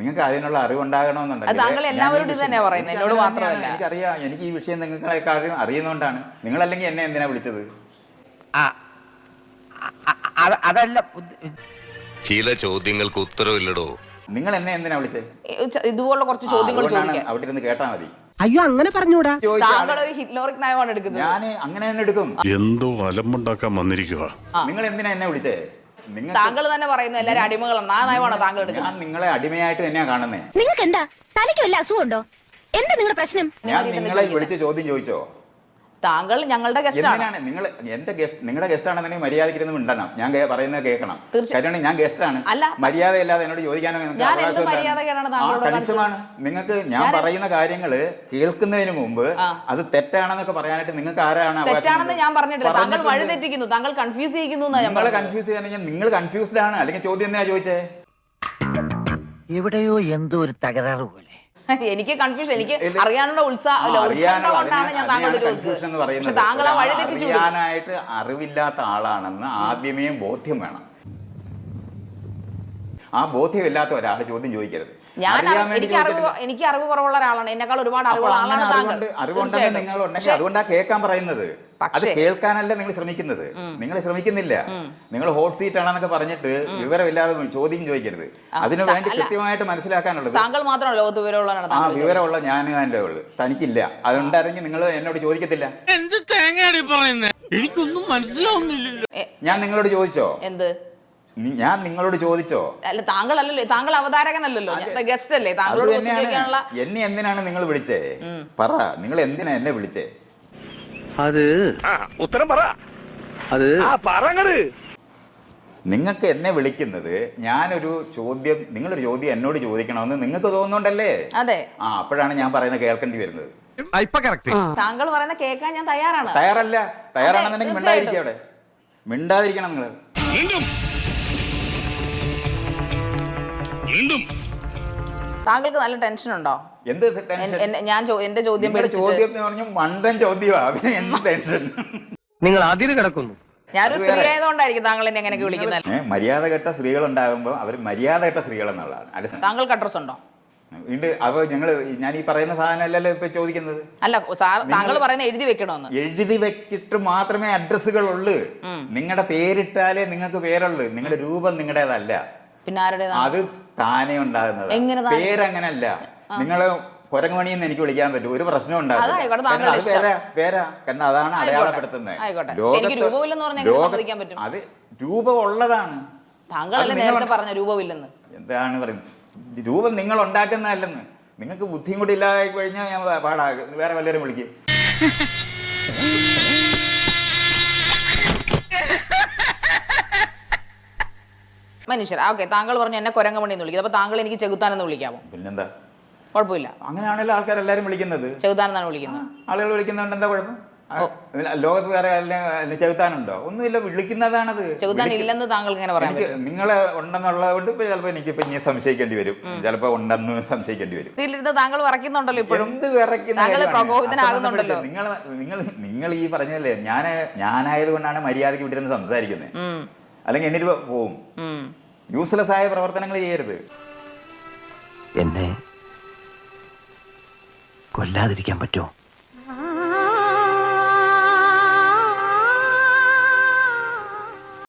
നിങ്ങൾക്ക് അതിനുള്ള അത് അറിവുണ്ടാകണമെന്നുണ്ടെങ്കിൽ താങ്കൾ എല്ലാവരോടും ഇത് വിഷയം- തന്നെയാ പറയുന്നത്. എനിക്ക് എന്നോട് മാത്രമല്ല. എനിക്കറിയാം. എനിക്ക് ഈ വിഷയം നിങ്ങളെക്കാളും അറിയുന്നതുകൊണ്ടാണ് നിങ്ങളല്ലെങ്കിൽ എന്നെ എന്തിനാ വിളിച്ചത്? അതല്ല ചില ചോദ്യങ്ങൾക്ക് ഉത്തരവില്ലടോ. നിങ്ങൾ എന്നെ എന്തിനാ വിളിച്ചത് ഇതുപോലുള്ള കുറച്ച് ചോദ്യങ്ങൾ ചോദിക്കാം. അവിടെ ഇരുന്ന് കേട്ടാ മതി. അയ്യോ അങ്ങനെ പറഞ്ഞൂടാ. താങ്കൾ ഒരു ഹിറ്റ്ലോറിക് നയമാണ് എടുക്കുന്നത്. ഞാൻ അങ്ങനെ തന്നെ എടുക്കും. എന്തോ അലമ്പുണ്ടാക്കാൻ വന്നിരിക്കുക നിങ്ങൾ എന്തിനാ എന്നെ വിളിച്ചേ? നിങ്ങൾ താങ്കൾ തന്നെ പറയുന്നു എല്ലാരും അടിമകളാണ്. ആ നയമാണോ താങ്കൾ ഞാൻ എടുക്കുന്നത് നിങ്ങളെ അടിമയായിട്ട് തന്നെയാ കാണുന്നത് നിങ്ങൾക്ക് എന്താ തലയ്ക്ക് വല്ല അസുഖമുണ്ടോ? എന്താ നിങ്ങളുടെ പ്രശ്നം? ഞാൻ നിങ്ങളെ. വിളിച്ച് ചോദ്യം ചോദിച്ചോ? താങ്കൾ ഞങ്ങളുടെ ഗസ്റ്റാണ് നിങ്ങൾ എന്റെ ഗസ്റ്റ് നിങ്ങളുടെ ഗസ്റ്റ് ആണെന്നുണ്ടെങ്കിൽ മര്യാദയ്ക്കിരുന്ന് മിണ്ടണം. ഞാൻ പറയുന്നത് കേൾക്കണം. തീർച്ചയായിട്ടും ഞാൻ ഗസ്റ്റ് ആണ്. അല്ല. മര്യാദയില്ലാതെ എന്നോട് ചോദിക്കാനോ കണിശമാണ്. നിങ്ങൾക്ക് ഞാൻ പറയുന്ന കാര്യങ്ങൾ കേൾക്കുന്നതിന് മുമ്പ് അത് തെറ്റാണെന്നൊക്കെ പറയാനായിട്ട് നിങ്ങൾക്ക് ആരാണ് തെറ്റാണെന്ന് ഞാൻ പറഞ്ഞിട്ടില്ല. താങ്കൾ വഴി തെറ്റിക്കുന്നു താങ്കൾ കൺഫ്യൂസ് ചെയ്യിക്കുന്നു നിങ്ങൾ ഞാൻ നിങ്ങളെ പറഞ്ഞത്. കൺഫ്യൂസ് ചെയ്യാണെങ്കിൽ നിങ്ങൾ കൺഫ്യൂസ്ഡ് ആണ്. അല്ലെങ്കിൽ ചോദ്യം എന്തിനാ ചോദിച്ചേ? എവിടെയോ എന്തോ ഒരു തകരാറ് പോലെ. എനിക്ക് കൺഫ്യൂഷൻ എനിക്ക് അറിയാനുള്ള ഉത്സാഹം ഞാൻ അതിനെ- താങ്കളോട് അതിനെയാണ് ചോദിച്ചത്. confusion പക്ഷെ താങ്കൾ ആ വഴി തെറ്റിച്ചു അറിവില്ലാത്ത ആളാണെന്ന് ആദ്യമേ ബോധ്യം വേണം. ആ ബോധ്യമില്ലാത്ത ഒരാൾ ചോദ്യം ചോദിക്കരുത്. ഞാൻ എനിക്ക് അറിവ് എനിക്ക് അറിവ് കുറവുള്ള ഒരാളാണ്. എന്നെക്കാൾ ഒരുപാട് അറിവുള്ള ആളാണ് താങ്കൾ. അറിവുണ്ട്- അറിവുണ്ടെങ്കിൽ നിങ്ങൾ ഉണ്ടെങ്കിൽ അതുകൊണ്ടാ കേൾക്കാൻ പറയുന്നത്. അത് കേൾക്കാനല്ല നിങ്ങൾ ശ്രമിക്കുന്നത്. നിങ്ങൾ ശ്രമിക്കുന്നില്ല. നിങ്ങൾ ഹോട്ട് സീറ്റ് ആണെന്നൊക്കെ പറഞ്ഞിട്ട് വിവരമില്ലാതെ ചോദ്യം ചോദിക്കരുത്. അതിനു വേണ്ടി കൃത്യമായിട്ട് മനസ്സിലാക്കാനുള്ളത് താങ്കൾ മാത്രമല്ല ലോകത്ത് വിവരമുള്ളതാണ് ആ വിവരമുള്ള ഞാൻ എന്റെ ഉള്ളു. തനിക്കില്ല. അതുണ്ടായിരുന്നെങ്കിൽ നിങ്ങൾ എന്നോട് ചോദിക്കത്തില്ല. എന്ത് തേങ്ങയാണ് പറയുന്നത് എനിക്കൊന്നും മനസ്സിലാവുന്നില്ലല്ലോ. ഞാൻ നിങ്ങളോട് ചോദിച്ചോ? എന്ത്? ഞാൻ നിങ്ങളോട് ചോദിച്ചോ? അല്ല താങ്കൾ അല്ലല്ലോ താങ്കൾ അവതാരകനല്ലല്ലോ. ഗസ്റ്റ് അല്ലേ താങ്കളോട് ചോദിക്കാനുള്ള എന്നെ എന്തിനാണ് നിങ്ങൾ വിളിച്ചേ? പറ നിങ്ങൾ എന്തിനാ എന്നെ വിളിച്ചേ? അത് ഉത്തരം പറ. അത് ആ പറങ്ങട്. നിങ്ങൾക്ക് എന്നെ വിളിക്കുന്നത് ഞാനൊരു ചോദ്യം നിങ്ങളൊരു ചോദ്യം എന്നോട് ചോദിക്കണമെന്ന് നിങ്ങൾക്ക് തോന്നുന്നുണ്ടല്ലേ? അതെ. ആ അപ്പോഴാണ് ഞാൻ പറയുന്നത് കേൾക്കേണ്ടി വരുന്നത്. താങ്കൾ പറയുന്ന കേൾക്കാൻ ഞാൻ തയ്യാറാണ്. തയ്യാറല്ല. തയ്യാറാണെന്നുണ്ടെങ്കിൽ. അവിടെ. മിണ്ടാതിരിക്കണം നിങ്ങൾ വീണ്ടും. താങ്കൾക്ക് നല്ല ടെൻഷൻ ഉണ്ടോ? എന്ത് ടെൻഷൻ? ഞാൻ എന്റെ ചോദ്യം ചോദ്യം എന്ന് പറഞ്ഞു മണ്ടൻ ചോദ്യമാ. പിന്നെ എന്ത് ടെൻഷൻ നിങ്ങൾ അതിര് കിടക്കുന്നു. ഞാനൊരു സ്ത്രീ. ആയതുകൊണ്ടായിരിക്കും താങ്കൾ എന്നെ എങ്ങനെയൊക്കെ വിളിക്കുന്നത്. മര്യാദ കെട്ട സ്ത്രീകൾ ഉണ്ടാകുമ്പോൾ അവർ മര്യാദ കെട്ട സ്ത്രീകൾ എന്നുള്ളതാണ് താങ്കൾക്ക് അഡ്രസ് ഉണ്ടോ? ഉണ്ട്. അപ്പോൾ ഞങ്ങൾ ഞാൻ ഈ പറയുന്ന സാധനം അല്ലല്ലോ ഇപ്പൊ ചോദിക്കുന്നത്. അല്ല സാർ താങ്കൾ പറയുന്ന എഴുതി വെക്കണമെന്ന്. എഴുതി വെച്ചിട്ട് മാത്രമേ അഡ്രസ്സുകൾ ഉള്ളൂ നിങ്ങളുടെ പേരിട്ടാലേ നിങ്ങൾക്ക് പേരുള്ളൂ. നിങ്ങളുടെ രൂപം നിങ്ങളുടേതല്ല. പിന്നെ ആരുടെ അത് താനേ ഉണ്ടാകുന്നത് എങ്ങനെ താനെ? പേരങ്ങനല്ല. നിങ്ങൾ കുരങ്ങുമണിന്ന് എനിക്ക് വിളിക്കാൻ പറ്റും. ഒരു പ്രശ്നം അതായിക്കോട്ടെ, താങ്കളുടെ അത് ഇഷ്ടം. പേരാ പേരാ. കാരണം അതാണ് ആയിക്കോട്ടെ, അടയാളപ്പെടുത്തുന്നത്. ആയിക്കോട്ടെ. ലോകത്ത് എനിക്ക് രൂപമില്ലെന്ന് പറഞ്ഞാൽ എങ്ങനെ സമ്മതിക്കാൻ പറ്റും? അത് രൂപം ഉള്ളതാണ് താങ്കളല്ലേ അത് നിങ്ങൾ- നേരത്തെ പറഞ്ഞ രൂപമില്ലെന്ന്. എന്താണ് പറയുന്നത്? രൂപം നിങ്ങൾ ഉണ്ടാക്കുന്നതല്ലെന്ന് നിങ്ങൾക്ക് ബുദ്ധിയും കൂടി ഇല്ലാതായി കഴിഞ്ഞാൽ ഞാൻ പാടാ. വേറെ വല്ലവരും വിളിക്കും. മനുഷ്യർ. ഓക്കെ. താങ്കൾ പറഞ്ഞു എന്നെ കൊരങ്ങമണി എന്ന് വിളിക്കുന്നത് അപ്പൊ താങ്കൾ എനിക്ക് ചെകുത്താനെന്ന് വിളിക്കാമോ? പിന്നെന്താ? കുഴപ്പമില്ല. അങ്ങനെയാണല്ലോ ആൾക്കാരെല്ലാരും വിളിക്കുന്നത്. ചെകുത്താനെന്നാണ് വിളിക്കുന്നത്? ആളുകൾ വിളിക്കുന്നതുകൊണ്ട് എന്താ കുഴപ്പം? ലോകത്ത് വേറെ ചെകുത്താനുണ്ടോ? ഒന്നുമില്ല വിളിക്കുന്നതാണത്. ചെകുത്താൻ ഇല്ലെന്ന് താങ്കൾ ഇങ്ങനെ എനിക്ക് നിങ്ങളെ ഉണ്ടെന്നുള്ളത് കൊണ്ട് ഇപ്പൊ ചിലപ്പോ എനിക്ക് ഇപ്പൊ ഇനി സംശയിക്കേണ്ടി വരും. ചിലപ്പോ ഉണ്ടെന്ന് സംശയിക്കേണ്ടി വരും. താങ്കൾ വിറയ്ക്കുന്നുണ്ടല്ലോ ഇപ്പോഴും. എന്ത് പ്രകോപിതനാകുന്നുണ്ടല്ലോ. നിങ്ങൾ നിങ്ങൾ നിങ്ങൾ ഈ പറഞ്ഞല്ലേ ഞാൻ ഞാനായത് കൊണ്ടാണ് മര്യാദയ്ക്ക് വിട്ടിരുന്ന് സംസാരിക്കുന്നത് അല്ലെങ്കിൽ എന്നിട്ട് പോവും. യൂസ്ലെസ് ആയ പ്രവർത്തനങ്ങൾ ചെയ്യരുത്. എന്നെ കൊല്ലാതിരിക്കാൻ പറ്റുമോ?